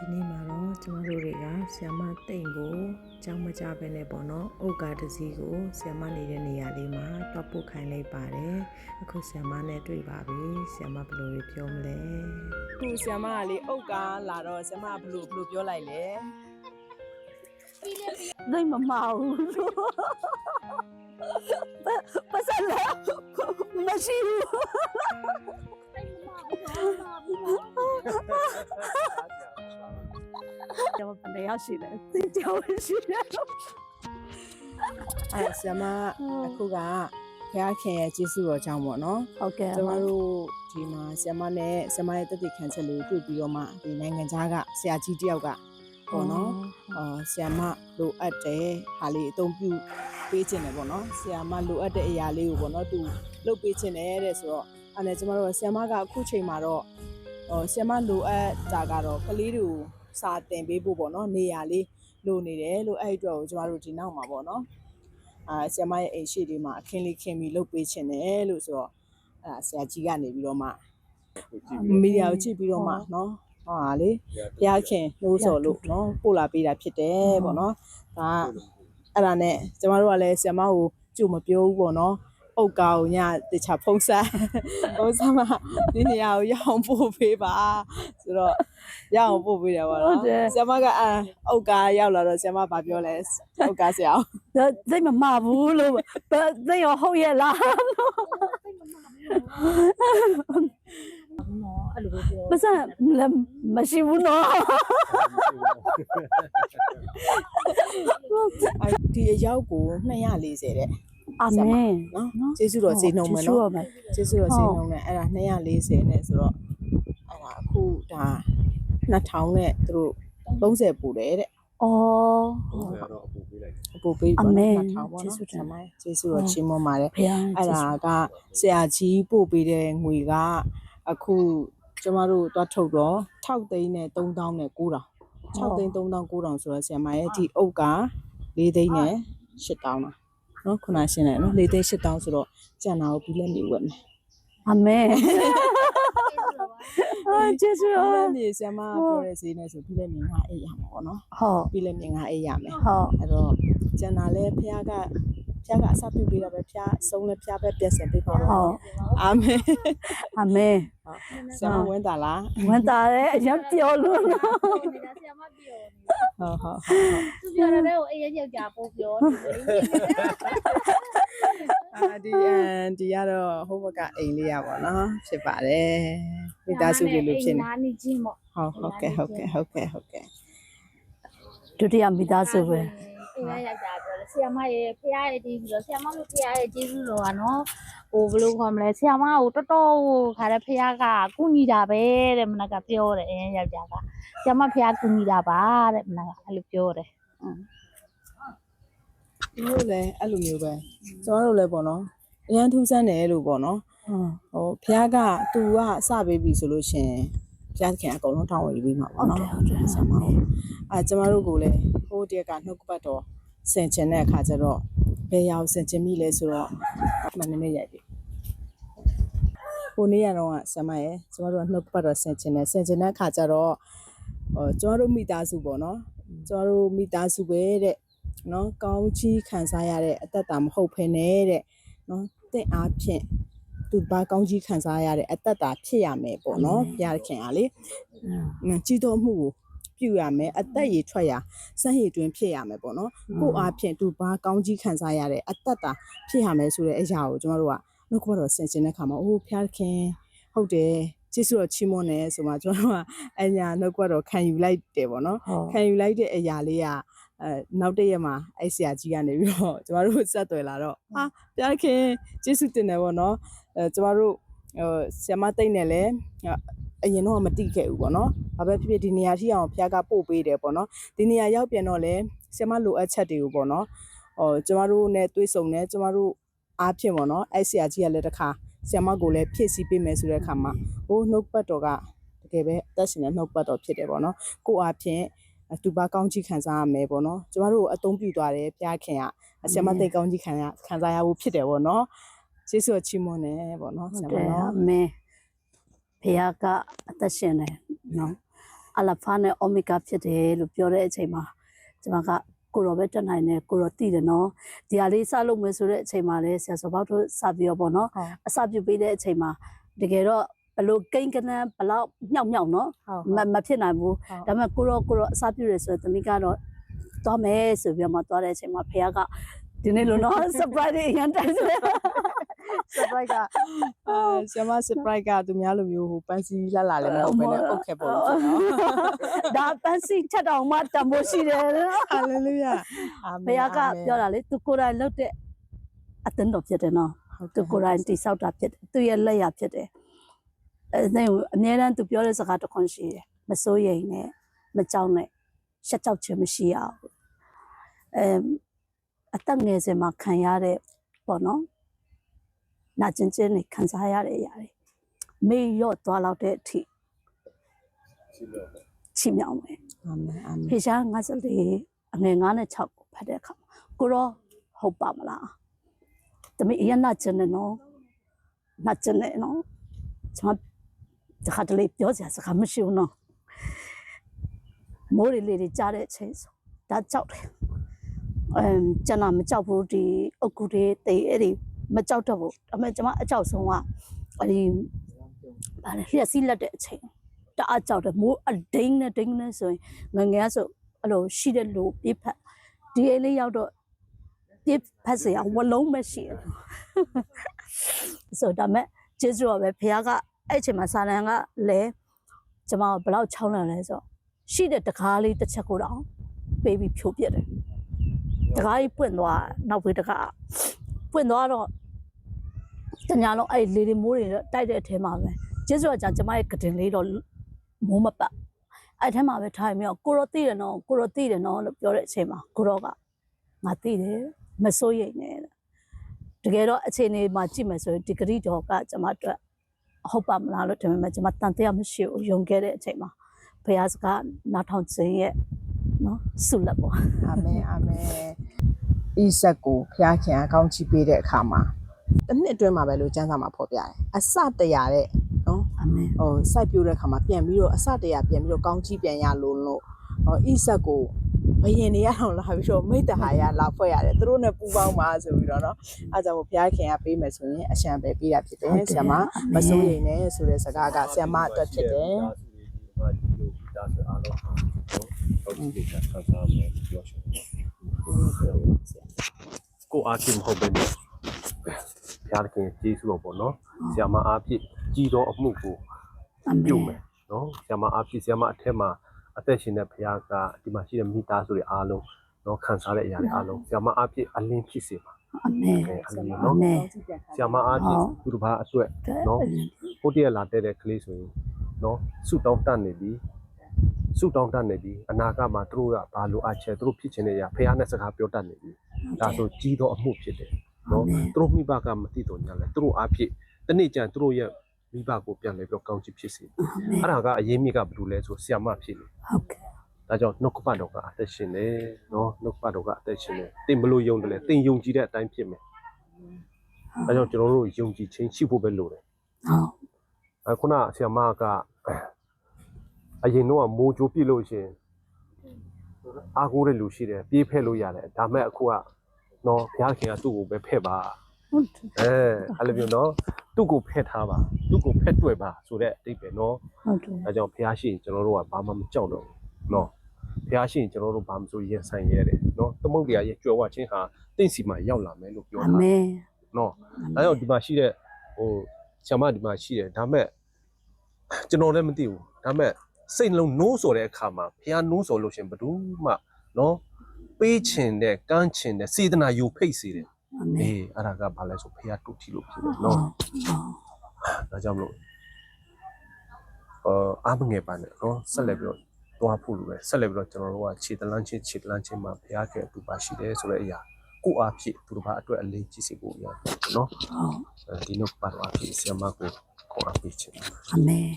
ဒီနေ့မှာတော့ကျမတို့တွေကဆီယမတိတ်ကိုကြောင်းမကြပဲနဲ့ပေါ့နော်အုတ်ကာတစ်စီးကိုဆီယမနေတဲ့နေရာလေးမှာတွားပုတ်ခိုင်းလိုက်ပါတယ်အခုဆီယမနဲ့တွေ့ပါပြီဆီယမဘယ်လိုတွေပြောမလဲခုဆ iam မကလေအုတ်ကားလာတော့ဆ iam မကဘလို့ဘလို့ပြောလိုက်လဲသိမမဘူးလို့ပတ်စံလာမရှိဘူး ကျွန်တော်ဘယ်ရောက်ရှိလဲသိကြောင်ရှိတယ်အဲဆ iam မအခုကဖះခင်ရဲ့ကျေးဇူးတော်ကြောင့်ပေါ့နော်ဟုတ်ကဲ့ကျမတို့ဒီမှာဆ iam မနဲ့ဆ iam မရဲ့တက်တည်ခံချက်လေးကိုတွေ့ပြီးတော့မှဒီနိုင်ငံခြားကဆရာကြီးတယောက်ကပေါ့နော်အော်ဆ iam မလိုအပ်တယ်ဟာလေးအသုံးပြုပေးခြင်းတယ်ပေါ့နော်ဆ iam မလိုအပ်တဲ့အရာလေးကိုပေါ့နော်သူလုပ်ပေးခြင်းတယ်တဲ့ဆိုတော့အဲ့ဒါကျမတို့ဆ iam မကအခုချိန်မှာတော့ဟိုဆ iam မလိုအပ်တာကတော့ကလေးတွေကို စာတင်ပေးဖို့ပေါ့နော်နေရာလေးလိုနေတယ်လို့အဲ့အတွက်ကိုကျမတို့ဒီနောက်မှာပေါ့နော်အာဆရာမရဲ့အိမ်ရှိဒီမှာအခင်းလေးခင်ပြီးလုပ်ပေးခြင်းတယ်လို့ဆိုတော့အာဆရာကြီးကနေပြီးတော့မှမီဒီယာကိုကြည့်ပြီးတော့မှနော်ဟာလေဘုရားခင်လို့ဆိုလို့နော်ပို့လာပေးတာဖြစ်တယ်ပေါ့နော်ဒါအဲ့ဒါနဲ့ကျမတို့ကလည်းဆရာမကိုကြိုမပြောဘူးပေါ့နော် အုတ်ကာကိုညတခြားဖုံးဆက်ဖုံးဆက်မှာဒီနေရာကိုရအောင်ပို့ပေးပါဆိုတော့ရအောင်ပို့ပေးတယ်ပေါ့နော်ဆရာမကအာအုတ်ကာရောက်လာတော့ဆရာမဗာပြောလဲအုတ်ကာဆရာသိမမဘူးလို့သိရဟုတ်ရဲ့လားအဲ့လိုပဲပြောပတ်စံမရှိဘူးနော်အဲဒီအရောက်ကို240တဲ့ အာမင်နော်ကျေးဇူးတော်စေနှုံမယ်နော်မယ်ကျေးဇူးတော်စေနှုံနဲ့အဲ့ဒါ240နဲ့ဆိုတော့အဲ့ဒါအခုဒါ2000နဲ့သူတို့30ပူတယ်တဲ့အော်တော့အပူပေးလိုက်တယ်အပူပေးအပေါ့မေနော်2000ပေါ့ကျေးနော်ဇူးတင်ပါကျေးဇူးတော်ချီးမွမ်းပါတယ်ဘုရားအဲ့ဒါကဆရာကြီးပို့ပေးတဲ့ငွေကအခုကျမတို့သွားထုတ်တော့6သိန်းနဲ့3000နဲ့9000 6သိန်း3000 9000ဆိုတော့ဆရာမရဲ့ဒီအုပ်က4သိန်းနဲ့8000လား နော်ခုနရှင်းတယ်နော်4သိန်း8000ဆိုတော့ကျန်တာကိုပြီးလက်နေဝက်မယ်အာမင်အာကျေးဇူးပြီးဟုတ်လက်နေဆရာမပြောတဲ့ဈေးနဲ့ဆိုပြီးလက်နေငါအိတ်ရမှာပေါ့နော်ဟုတ်ပြီးလက်နေငါအိတ်ရမယ်ဟုတ်အဲ့တော့ကျန်တာလဲဖះက ဖះကအစပြုပေးတာပဲဖះအဆုံးလဲဖះပဲပြည့်စင်ပေးပါဟုတော့တ်အာမင်အာမင်ဆရာမဝင်တာလားဝန်တာရဲ့အရင်ပြောလို့နော်နေတာဆရာမပြောနေဟုတ်ဟုတ်သူပြောတဲ့ကိုအေးယောက်ျားပို့ပြောနေတယ်အာဒီအန်ဒီကတော့ဟိုဘက်ကအိမ်လေးရပါတော့ဖြစ်ပါတယ်မိသားစုတွေလိုဖြစ်နေနာနေချင်းပေါ့ဟုတ်ဟုတ်ကဲ့ဟုတ်ကဲ့ဟုတ်ကဲ့ဟုတ်ကဲ့ဒုတိယမိသားစုပဲအေးယောက်ျားပြောတယ် ဆရာမရဲ့ဖះရဲ့ဒီပြီးတော့ဆရာမတို့ဖះရဲ့ကျေးဇူးတော်ကနော်ဟိုဘယ်လိုခေါ်မလဲဆရာမကိုတော်တော်ဟိုခါတဲ့ဖះကကုညီတာပဲတဲ့မနက်ကပြောတယ်အေးယောက်ျားကဆရာမဖះကုညီတာပါတဲ့မနကအဲ့လိုပြောတယ်ဒီလိုလဲအဲ့လိုမျိုးပဲကျွန်တော်တို့လည်းပေါ့နော်အရန်ထူးဆန်းတယ်လို့ပေါ့နော်ဟုတ်ဟိုဖះကသူကစပေးပြီဆိုလို့ရှရင်ဖះခင်အကုန်လုံးထောင်းဝင်ပြီးမှာပေါ့နော်ဟုတ်တယ်ဟုတ်တယ်ဆရာမဟုတ်အဲကျမတို့ကိုလည်းဟိုတရက်ကနှုတ်ကပတ်တော် ဆင်ကျင်တဲ့အခါကျတော့ဘယ်ရောက်ဆင်ကျင်မိလဲဆိုတော့မနည်းနည်းရိုက်ပြီဟိုနေ့ရတော့ဆရာမရဲ့ကျမတို့ကနှုတ်ကပတ်တော်ဆင်ကျင်တယ်ဆင်ကျင်တဲ့အခါကျတော့ဟိုကျမတို့မိသားစုပေါ့နော်ကျမတို့မိသားစုပဲတဲ့နော်ကောင်းချီးခံစားရတဲ့အသက်တာမဟုတ်ဖ ೇನೆ တဲ့နော်တင့်အားဖြင့်သူဘာကောင်းကြီးခံစားရတဲ့အသက်တာဖြစ်ရမယ်ပေါ့နော်ဘုရားခင်အားလေမကြည်တော်မှုကို ပြုရမယ်အသက်ရည်ထွက်ရစမ်းရည်တွင်ဖြစ်ရမယ်ပေါ့နော်ကို့အားဖြင့်သူဘာကောင်းကြီးခံစားရတဲ့အသက်တာဖြစ်ရမယ်ဆိုတဲ့အရာကိုကျမတို့ကနှုတ်ကပတော်ဆင်ခြင်တဲ့ခါမှာအိုးဖျားခင်ဟုတ်တယ်ကျေးဇူးတော်ချီးမွမ်းတယ်ဆိုမှကျမတို့ကအညာနှုတ်ကပတော်ခံယူလိုက်တယ်ပေါ့နော်ဟုတ်ခံယူလိုက်တဲ့အရာလေးကအဲနောက်တစ်ရက်မှာအဲ့ဆရာကြီးကနေပြီးတော့ကျမတို့ဆက်သွယ်လာတော့ဟာဖျားခင်ကျေးဇူးတင်တယ်ပေါ့နော်အဲကျမတို့ဟိုဆရာမတိတ်နဲ့လည်း အရင်တော့မတိခဲ့ဘူးပေါ့နော်။ဘာပဲဖြစ်ဖြစ်ဒီနေရာထိအောင်ဖျားကပို့ပေးတယ်ပေါ့နော်။ဒီနေရာရောက်ပြန်တော့လဲဆ iam လိုအပ်ချက်တွေကိုပေါ့နော်။ဟောကျမတို့နဲ့တွေ့ဆုံတယ်ကျမတို့အားဖြင့်ပေါ့နော်။အဲ့ဆရာကြီးကလည်းတစ်ခါဆ iam ကိုလည်းဖြည့်ဆည်းပေးမယ်ဆိုတဲ့အခါမှာဟိုနှုတ်ပတ်တော်ကတကယ်ပဲအသက်ရှင်တဲ့နှုတ်ပတ်တော်ဖြစ်တယ်ပေါ့နော်။ကိုအားဖြင့်သူပါကောင်းကြီးခံစားရမယ်ပေါ့နော်။ကျမတို့ကိုအသုံးပြုသွားတယ်ဖျားခင်ကဆ iam သိတ်ကောင်းကြီးခံရခံစားရဖို့ဖြစ်တယ်ပေါ့နော်။ကျေးဇူးတော်ချီးမွမ်းတယ်ပေါ့နော်ဆဟုတ် iam တယ်နော်အာမင် ဘုရားကအသက်ရှင်တယ်နော်အလဖာနဲ့အိုမီဂါဖြစ်တယ်လို့ပြောတဲ့အချိန်မှာကျွန်မကကိုရောပဲတက်နိုင်တယ်ကိုရောတည်တယ်နော်ဒီဟာလေးစလုပ်မယ်ဆိုတဲ့အချိန်မှာလည်းဆရာစောဘောက်တို့စပြီးတော့ပေါ့နော်ဟုတ်အစပြုပေးတဲ့အချိန်မှာတကယ်တော့ဘလို့ကိန်းကနန်းဘလောက်မြောက်မြောက်နော်ဟုတ်မမဖြစ်နိုင်ဘူးဟုတ်ဒါပေမဲ့ကိုရောကိုရောအစပြုရဆိုရင်သမီးကတော့သွားမယ်ဆိုပြီးတော့မှသွားတဲ့အချိန်မှာဖေကဒီနေ့လို့နော် surprise တွေအရင်တိုင်းဆို surprise ကအဲဆရာမ surprise ကသူများလိုမျိုးဟိုပန်းစီလာလာလည်းမဟုတ်ဘဲနဲ့အုတ်ခဲ့ပုံပေါ့နော်ဒါပန်းစီချက်တောင်မှတမိုးရှိတယ်နော် hallelujah အာမဖေင်ကပြောတာလေသူကိုယ်တိုင်လုပ်တဲ့အသင်းတော်ဖြစ်တယ်နော်သူကိုယ်တိုင်တိဆောက်တာဖြစ်တယ်သူရဲ့လက်ရဖြစ်တယ်အဲဒါကိုအများတန်းသူပြောတဲ့စကားတစ်ခွန်းရှိတယ်မစိုးရိမ်နဲ့မကြောက်နဲ့ရှက်ကြောက်ခြင်းမရှိရဘူးအဲအသက်ငယ်စဉ်မှာခံရတဲ့ပေါ့နော် နာကျင်ခြင်းတွေခံစားရတဲ့အရာတွေမေ့ရော့သွားလောက်တဲ့အထိချီမြောင်မယ်အာမင်အာမင်ဖေရှား54အငယ်9နဲ့6ကိုဖတ်တဲ့အခါမှာကိုရောဟုတ်ပါမလားတမီးအရင်နာကျင်နေနော်နာကျင်နေနော်ကျွန်မတခါတလေပြောစရာစကားမရှိဘူးနော်မိုးရီလေးတွေကြားတဲ့အချိန်ဆိုဒါကြောက်တယ်အမ်ကျွန်တော်မကြောက်ဘူးဒီအုတ်ကူတွေတေးအဲ့ဒီ မကြောက်တော့ဘူးဒါပေမဲ့ကျွန်မအကြောက်ဆုံးကအဲ့ဒီဗါလဲလျှက်စီးလက်တဲ့အချိန်တအားကြောက်တယ်မိုးအဒိန်းနဲ့ဒိန်းနဲ့ဆိုရင်ငငယ်ဆိုအဲ့လိုရှိတဲ့လူပြဖက်ဒီအိမ်လေးရောက်တော့ပြဖက်စရာဝလုံးမရှိဘူးဆိုတော့မဲ့ကျေးဇူးတော်ပဲဖခင်ကအဲ့အချိန်မှာစာလန်ကလည်းကျွန်မဘယ်လောက်ချောင်းလန့်လဲဆိုတော့ရှိတဲ့တကားလေးတစ်ချက်ကိုတော့ပေးပြီးဖြိုပြစ်တယ်တကားကြီးပွင့်သွားနောက်ဖေးတကားပွင့်သွားတော့ တညာလုံးအဲ့လေတွေမိုးတွေတိုက်တဲ့အထဲမှာပဲကျေးဇူးတော်ကြောင့်ကျွန်မရဲ့ကတင်လေးတော့မိုးမပတ်အဲ့ထက်မှာပဲထိုင်ပြီးတော့ကိုရောသိတယ်နော်ကိုရောသိတယ်နော်လို့ပြောတဲ့အချိန်မှာကိုရောကငါသိတယ်မစိုးရိမ်နဲ့တဲ့တကယ်တော့အချိန်လေးမှာကြည့်မယ်ဆိုရင်ဒီဂရီတော်ကကျွန်မအတွက်ဟုတ်ပါမလားလို့ထင်ပေမဲ့ကျွန်မတန်တရားမရှိဘူးယုံခဲ့တဲ့အချိန်မှာဘုရားစကားနားထောင်ခြင်းရဲ့နော်ဆုလက်ပေါ့အာမင်အာမင်ဣဆက်ကိုဖျားခင်အကောင်းချီးပေးတဲ့အခါမှာ တစ်နှစ်အတွင်းမှာပဲလို့ကျမ်းစာမှာဖော်ပြတယ်အစတရာတဲ့နော် အာမင် ဟိုစိုက်ပြိုးတဲ့ခါမှာပြန်ပြီးတော့အစတရပြန်ပြီးတော့ကောင်းကြီးပြန်ရလို့လို့ဟောဣဆက်ကိုဘယင်တွေရအောင်လာပြီးတော့မိတ္တဟာရလာဖွဲ့ရတယ်သူတို့နဲ့ပူပေါင်းပါဆိုပြီးတော့เนาะအဲကြောင့်ဘုရားခင်ကပေးမယ်ဆိုရင်အရှံပဲပေးတာဖြစ်တယ်ဆရာမမစိုးရိမ်နဲ့ဆိုတဲ့စကားကဆရာမအတွက်ဖြစ်တယ် ဒါဆိုအားလုံးဟာဟုတ်ဒီကဆန်းဆန်းမယ်ပြောချင်ကိုအားချင်းမဟုတ်ဘဲနဲ့ ဘုရားခင်ကျေးဇူးတော်ပေါ့နော်ဆရာမအားဖြင့်ကြီးတော်အမှုကိုအာမပြုင်မယ်နော်ဆရာမအားဖြင့်ဆရာမအထက်မှာအသက်ရှင်တဲ့ဘုရားကဒီမှာရှိတဲ့မိသားစုတွေအားလုံးနော်ခံစားတဲ့အရာတွေအားလုံးဆရာမအားဖြင့်အလင်းဖြစ်စေပါအာမင်အဲအလင်းအာနော်မင်ဆရာမအားဖြင့်သူတစ်ပါးအတွက်နော်ဟုတ်တရလာတဲ့တဲ့ကလေးဆိုရင်နော်ဆူတောင်းတတ်နေပြီဆူတောင်းတတ်နေပြီအနာဂတ်မှာသူတို့ကဘာလိုအပ်ချက်သူတို့ဖြစ်ချင်တဲ့အရာဖះနဲ့စကားပြောတတ်နေပြီဒါဆိုကြီးတော့အမှုဖြစ်တယ် နော်သူတို့မိဘကမသိတော့ညာလဲသူတို့အားဖြင့်တနေ့ကျန်သူတို့ရဲ့မိဘကိုပြန်လဲပြီးတော့ကောင်းချီးဖြစ်စေအဲ့ဒါကအရေးမြစ်ကဘာလို့လဲဆိုဆီယမဖြစ်နေဟုတ်ကဲ့ဒါကြောင့်နှုတ်ကပတ်တော်ကအသက်ရှင်တယ်နော်နှုတ်ကပတ်တော်ကအသက်ရှင်တယ်တင်ဘလို့ယုံတယ်လဲတင်ယုံကြည်တဲ့အတိုင်းဖြစ်မယ်ဒါကြောင့်ကျွန်တော်တို့ယုံကြည်ခြင်းရှိဖို့ပဲလိုတယ်ဟုတ်အခုနဆရာမကအရင်တော့မိုးကြိုးပြစ်လို့ရှရင်အားကိုးတဲ့လူရှိတယ်ပြေးဖက်လို့ရတယ်ဒါမဲ့အခုက နော်ဘုရားခင်ကသူ့ကိုပဲဖက်ပါဟုတ်အဲအဲ့လိုမျိုးနော်သူ့ကိုဖက်ထားပါသူ့ကိုဖက်တွေ့ပါဆိုတဲ့အတိတ်ပဲနော်ဟုတ်တယ်အဲကြောင့်ဘုရားရှိရင်ကျွန်တော်တို့ကဘာမှမကြောက်တော့ဘူးနော်ဘုရားရှိရင်ကျွန်တော်တို့ဘာမှမဆိုရင်ဆိုင်ရတယ်နော်သမုတ်တရားရဲ့ကြွယ်ဝခြင်းဟာတင့်စီမှာရောက်လာမယ်လို့ပြောအာတာမင်နော်ဒါကြောင့်ဒီမှာရှိတဲ့ဟိုဆ iam ဒီမှာရှိတယ်ဒါမဲ့ကျွန်တော်လည်းမသိဘူးဒါမဲ့စိတ်နှလုံးနိုးဆိုတဲ့အခါမှာဖះနိုးဆိုလို့ရှရင်ဘယ်သူမှနော် ပေးချင်တဲ့ကမ်းချင်တဲ့စေတနာယူဖိတ်စေတယ်အာမင်အေးအဲ့ဒါကဘာလဲဆိုဖះတူထီလို့ဖြစ်တယ်နော်ဒါကြောင့်မလို့အာအားမငယ်ပါနဲ့နော်ဆက်လက်ပြီးတော့သွားဖို့လိုပဲဆက်လက်ပြီးတော့ကျွန်တော်တို့ကခြေတလန်းချင်းခြေတလန်းချင်းမှာဖះကဲအတူပါရှိတယ်ဆိုတဲ့အရာကိုအားဖြင့်သူတို့ဘာအတွက်အလေးကြီးစေဖို့ရနော်ဟုတ်အဲဒီနောက်ပါတော့အဖြစ်ဆီယမကိုခေါ်အပ်ပေးချင်တယ်အာမင်